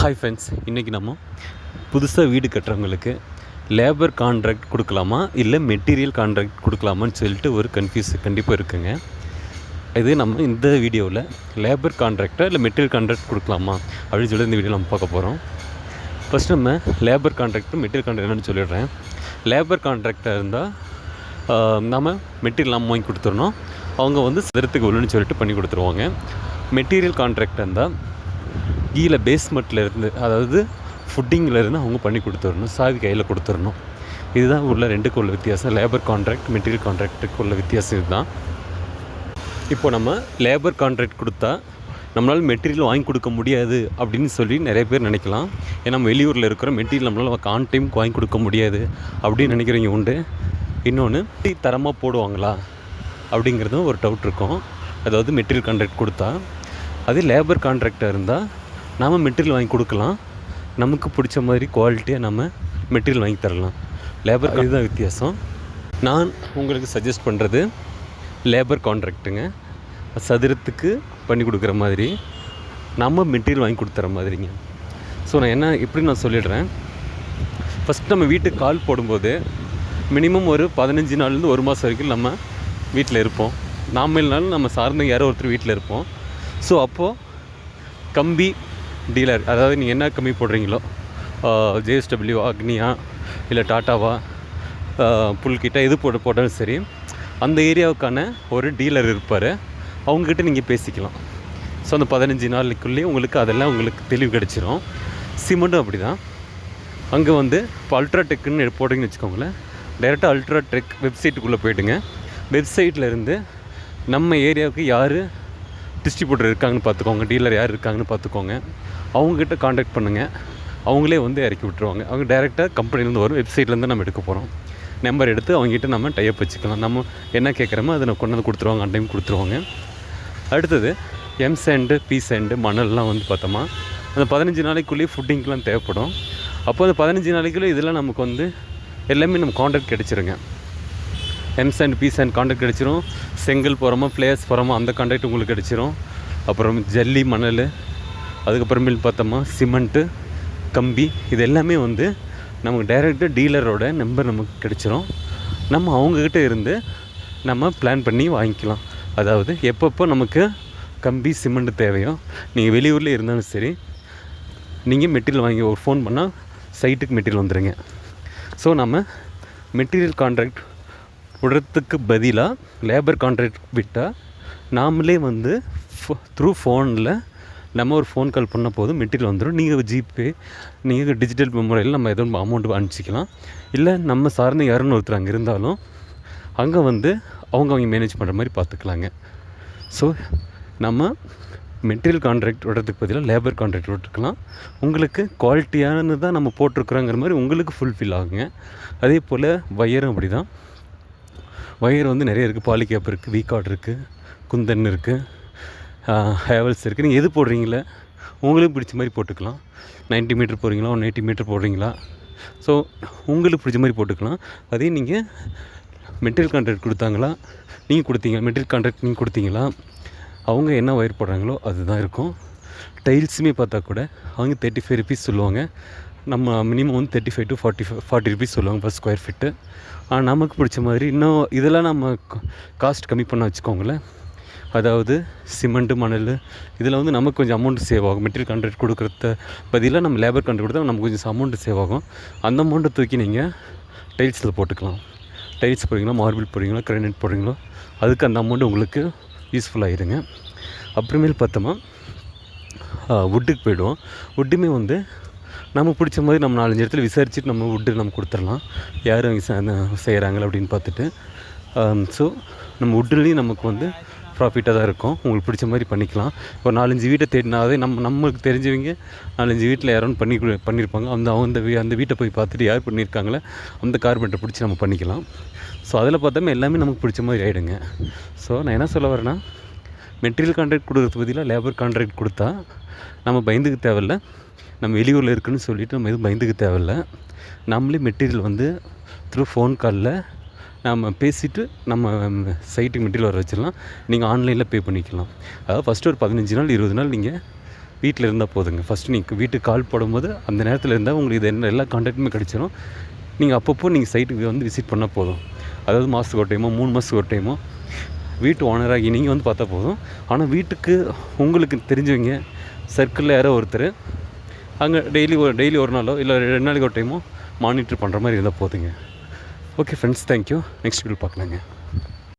Hi friends இன்றைக்கி நம்ம புதுசாக வீடு கட்டுறவங்களுக்கு லேபர் கான்ட்ராக்ட் கொடுக்கலாமா? இல்லை மெட்டீரியல் கான்ட்ராக்ட் கொடுக்கலாமான்னு சொல்லிட்டு ஒரு கன்ஃபியூஸ் கண்டிப்பாக இருக்குங்க. இது நம்ம இந்த வீடியோவில் லேபர் கான்ட்ராக்டா இல்லை மெட்டீரியல் கான்ட்ராக்ட் கொடுக்கலாமா? அப்படின்னு சொல்லி இந்த வீடியோ நம்ம பார்க்க போகிறோம் ஃபஸ்ட் நம்ம லேபர் கான்ட்ராக்டும் மெட்டீரியல் கான்ட்ராக்ட் என்னென்னு சொல்லிடுறேன். லேபர் கான்ட்ராக்டாக இருந்தால் நம்ம மெட்டீரியல் நம்ம வாங்கி கொடுத்துடணும். அவங்க வந்து சிதறத்துக்கு உள்ளுன்னு சொல்லிட்டு பண்ணி கொடுத்துருவாங்க. மெட்டீரியல் கான்ட்ராக்ட் இருந்தால் கீழே பேஸ்மெண்ட்டில் இருந்து அதாவது ஃபுட்டிங்கில் இருந்து அவங்க பண்ணி கொடுத்துடணும் சாவி கையில் கொடுத்துடணும். இதுதான் உள்ள ரெண்டுக்கு உள்ள வித்தியாசம். லேபர் கான்ட்ராக்ட் மெட்டீரியல் கான்ட்ராக்ட்டுக்கு உள்ள வித்தியாசம் இதுதான். இப்போ நம்ம லேபர் கான்ட்ராக்ட் கொடுத்தா நம்மளால் மெட்டீரியல் வாங்கி கொடுக்க முடியாது அப்படின்னு சொல்லி நிறைய பேர் நினைக்கலாம். ஏன்னா நம்ம வெளியூரில் இருக்கிற மெட்டீரியல் நம்மளால் கான் டைமுக்கு வாங்கி கொடுக்க முடியாது அப்படின்னு நினைக்கிறவங்க உண்டு. இன்னொன்று டீ தரமாக போடுவாங்களா அப்படிங்கிறதும் ஒரு டவுட் இருக்கும். அதாவது மெட்டீரியல் கான்ட்ராக்ட் கொடுத்தா அது லேபர் கான்ட்ராக்டாக இருந்தால் நாம் மெட்டீரியல் வாங்கி கொடுக்கலாம். நமக்கு பிடிச்ச மாதிரி குவாலிட்டியாக நம்ம மெட்டீரியல் வாங்கி தரலாம். லேபர் இதுதான் வித்தியாசம். நான் உங்களுக்கு சஜஸ்ட் பண்ணுறது லேபர் கான்ட்ராக்ட்டுங்க சதுரத்துக்கு பண்ணி கொடுக்குற மாதிரி நம்ம மெட்டீரியல் வாங்கி கொடுத்துற மாதிரிங்க. ஸோ நான் என்ன எப்படி நான் சொல்லிடுறேன்? ஃபஸ்ட் நம்ம வீட்டுக்கு கால் போடும்போது மினிமம் ஒரு பதினஞ்சு நாள்லேருந்து ஒரு மாதம் வரைக்கும் நம்ம வீட்டில் இருப்போம். நாம இல்லைனாலும் நம்ம சார்ந்த யாரோ ஒருத்தர் வீட்டில் இருப்போம். ஸோ அப்போது கம்பி டீலர் அதாவது நீங்கள் என்ன கம்மி போடுறீங்களோ ஜேஎஸ்டபிள்யூ அக்னியா இல்லை டாட்டாவா புல்கிட்ட எது போட்டு போட்டாலும் சரி அந்த ஏரியாவுக்கான ஒரு டீலர் இருப்பார். அவங்கக்கிட்ட நீங்கள் பேசிக்கலாம். ஸோ அந்த பதினஞ்சு நாளுக்குள்ளேயே உங்களுக்கு அதெல்லாம் உங்களுக்கு தெளிவு கிடச்சிரும். சிமெண்ட்டும் அப்படி தான் அங்கே வந்து இப்போ அல்ட்ராடெக்குன்னு போட்டிங்கன்னு வச்சுக்கோங்களேன். டைரெக்டாக அல்ட்ராடெக் வெப்சைட்டுக்குள்ளே போயிட்டுங்க வெப்சைட்டில் இருந்து நம்ம ஏரியாவுக்கு யார் டிஸ்ட்ரிபியூட்டர் இருக்காங்கன்னு பார்த்துக்கோங்க டீலர் யார் இருக்காங்கன்னு பார்த்துக்கோங்க. அவங்கக்கிட்ட காண்டாக்ட் பண்ணுங்கள் அவங்களே வந்து இறக்கி விட்ருவாங்க அவங்க டைரெக்டாக கம்பெனிலேருந்து வரும். வெப்சைட்லேருந்து நம்ம எடுக்க போகிறோம் நம்பர் எடுத்து அவங்ககிட்ட நம்ம டைப் வச்சுக்கலாம். நம்ம என்ன கேட்குறோமோ அதை கொண்டு வந்து கொடுத்துருவாங்க அன் டைம் கொடுத்துருவாங்க. அடுத்தது எம் சேண்டு பி சேண்டு மணல்லாம் வந்து பார்த்தோமா அந்த பதினஞ்சு நாளைக்குள்ளேயே ஃபுட்டிங்க்கெலாம் தேவைப்படும். அப்போ அந்த பதினஞ்சு நாளைக்குள்ளே இதெல்லாம் நமக்கு வந்து எல்லாமே நம்ம காண்டாக்ட் கிடச்சிருங்க. எம்ஸ் அண்ட் பீஸ் அண்ட் காண்டாக்ட் கிடச்சிரும். செங்கல் போகிறோமோ ஃப்ளேயர்ஸ் போகிறோமோ அந்த காண்டாக்ட் உங்களுக்கு கிடச்சிரும். அப்புறம் ஜல்லி மணல் அதுக்கப்புறமேல் பார்த்தோமா சிமெண்ட்டு கம்பி இது எல்லாமே வந்து நமக்கு டைரெக்டாக டீலரோட நம்பர் நமக்கு கிடச்சிரும். நம்ம அவங்கக்கிட்ட இருந்து நம்ம பிளான் பண்ணி வாங்கிக்கலாம். அதாவது எப்பப்போ நமக்கு கம்பி சிமெண்ட் தேவையோ நீங்கள் வெளியூரில் இருந்தாலும் சரி நீங்கள் மெட்டீரியல் வாங்கி ஒரு ஃபோன் பண்ணால் சைட்டுக்கு மெட்டீரியல் வந்துடுங்க ஸோ நம்ம மெட்டீரியல் கான்ட்ராக்ட் விடுறதுக்கு பதிலாக லேபர் கான்ட்ராக்ட் விட்டால் நாமளே வந்து த்ரூ ஃபோனில் நம்ம ஒரு ஃபோன் கால் பண்ண போதும் மெட்டீரியல் வந்துடும் நீங்கள் ஜிபே நீங்கள் டிஜிட்டல் முறையில் நம்ம எதுவும் அமௌண்ட் அனுப்பிச்சிக்கலாம். இல்லை நம்ம சார்ந்த யாருன்னு ஒருத்தர் அங்கே இருந்தாலும் அங்கே வந்து அவங்க அவங்க மேனேஜ் பண்ணுற மாதிரி பார்த்துக்கலாங்க ஸோ நம்ம மெட்டீரியல் கான்ட்ராக்ட் விடுறதுக்கு பதிலாக லேபர் கான்ட்ராக்ட் விட்டுருக்கலாம் உங்களுக்கு குவாலிட்டியானது தான் நம்ம போட்டிருக்குறோங்கிற மாதிரி உங்களுக்கு ஃபுல்ஃபில் ஆகுங்க. அதே போல் வயரும் அப்படி தான் ஒயர் வந்து நிறைய இருக்குது பாலிகேப் இருக்குது விகாட் இருக்குது குந்தன் இருக்குது ஹேவல்ஸ் இருக்குது நீங்கள் எது போடுறீங்களே உங்களுக்கு பிடிச்ச மாதிரி போட்டுக்கலாம். நைன்ட்டி மீட்டர் போடுறீங்களா ஒன் எயிட்டி மீட்டர் போடுறீங்களா? ஸோ உங்களுக்கு பிடிச்ச மாதிரி போட்டுக்கலாம். அதே நீங்கள் மெட்டீரியல் கான்ட்ராக்ட் கொடுத்தாங்களா நீங்கள் கொடுத்தீங்க மெட்டீரியல் கான்ட்ராக்ட் நீங்கள் கொடுத்தீங்களா அவங்க என்ன ஒயர் போடுறாங்களோ அதுதான் இருக்கும். டைல்ஸுமே பார்த்தா கூட அவங்க தேர்ட்டி ஃபைவ் ருபீஸ் சொல்லுவாங்க. நம்ம மினிமம் வந்து thirty five to forty five forty rupees சொல்லுவாங்க பர் ஸ்கொயர் ஃபீட்டு ஆனால் நமக்கு பிடிச்ச மாதிரி. இன்னும் இதெல்லாம் நம்ம காஸ்ட் கம்மி பண்ண வச்சுக்கோங்களேன். அதாவது சிமெண்ட்டு மணல் இதில் வந்து நமக்கு கொஞ்சம் அமௌண்ட் சேவ் ஆகும். மெட்டீரியல் கான்ட்ராக்ட் கொடுக்குறத பதிலாக நம்ம லேபர் கான்ட்ராக்ட் கொடுத்தா நமக்கு கொஞ்சம் அமௌண்ட்டு சேவ் ஆகும். அந்த அமௌண்ட்டை தூக்கி நீங்கள் டைல்ஸில் போட்டுக்கலாம். டைல்ஸ் போடுறீங்களா மார்பிள் போடுறீங்களா கிரானைட் போடுறீங்களோ அதுக்கு அந்த அமௌண்ட் உங்களுக்கு யூஸ்ஃபுல்லாகிடுங்க அப்புறமேல் பார்த்தோமா வுட்டுக்கு போயிடுவோம். வுட்டுமே வந்து நம்ம பிடிச்ச மாதிரி நம்ம நாலஞ்சு இடத்துல விசாரிச்சுட்டு நம்ம வுட்டு நம்ம கொடுத்துடலாம். யார் செய்கிறாங்களா அப்படின்னு பார்த்துட்டு um, ஸோ நம்ம வுட்டுலேயும் நமக்கு வந்து ப்ராஃபிட்டாக தான் இருக்கும். உங்களுக்கு பிடிச்ச மாதிரி பண்ணிக்கலாம். ஒரு நாலஞ்சு வீட்டை தேடினாவே நம்ம நம்மளுக்கு தெரிஞ்சவங்க நாலஞ்சு வீட்டில் யாரும் பண்ணி பண்ணியிருப்பாங்க அந்த அந்த வீ அந்த வீட்டை போய் பார்த்துட்டு யார் பண்ணியிருக்காங்களே அந்த கார்பெண்டரை பிடிச்சி நம்ம பண்ணிக்கலாம். ஸோ அதில் பார்த்தோமே எல்லாமே நமக்கு பிடிச்ச மாதிரி ஆகிடுங்க ஸோ நான் என்ன சொல்ல வரேன்னா மெட்டீரியல் கான்ட்ராக்ட் கொடுக்குறது பதிலாக லேபர் கான்ட்ராக்ட் கொடுத்தா நம்ம பயந்துக்க தேவையில்ல. நம்ம வெளியூரில் இருக்குன்னு சொல்லிவிட்டு நம்ம எதுவும் பயந்துக்க தேவையில்ல. நம்மளே மெட்டீரியல் வந்து த்ரூ ஃபோன் காலில் நம்ம பேசிவிட்டு நம்ம சைட்டுக்கு மெட்டீரியல் வர வச்சிடலாம். நீங்கள் ஆன்லைனில் பே பண்ணிக்கலாம். அதாவது ஃபஸ்ட்டு ஒரு பதினஞ்சு நாள் இருபது நாள் நீங்கள் வீட்டில் இருந்தால் போதுங்க. ஃபஸ்ட்டு நீங்கள் வீட்டுக்கு கால் போடும்போது அந்த நேரத்தில் இருந்தால் உங்களுக்கு இது என்ன எல்லா கான்டாக்ட்டுமே கிடச்சிரும். நீங்கள் அப்பப்போ நீங்கள் சைட்டுக்கு வந்து விசிட் பண்ணால் போதும். அதாவது மாதத்துக்கு ஒரு டைமோ மூணு மாதத்துக்கு ஒரு டைமோ வீட்டு ஓனராகி நீங்கள் வந்து பார்த்தா போதும். ஆனால் வீட்டுக்கு உங்களுக்கு தெரிஞ்சவங்க சர்க்கிளில் யாரோ ஒருத்தர் அங்கே டெய்லி ஒரு டெய்லி ஒரு நாளோ இல்லை ரெண்டு நாளைக்கு ஒரு டைமோ மானிட்டர் பண்ணுற மாதிரி இருந்தால் போதுங்க. Okay friends thank you next video பார்க்கலாங்க.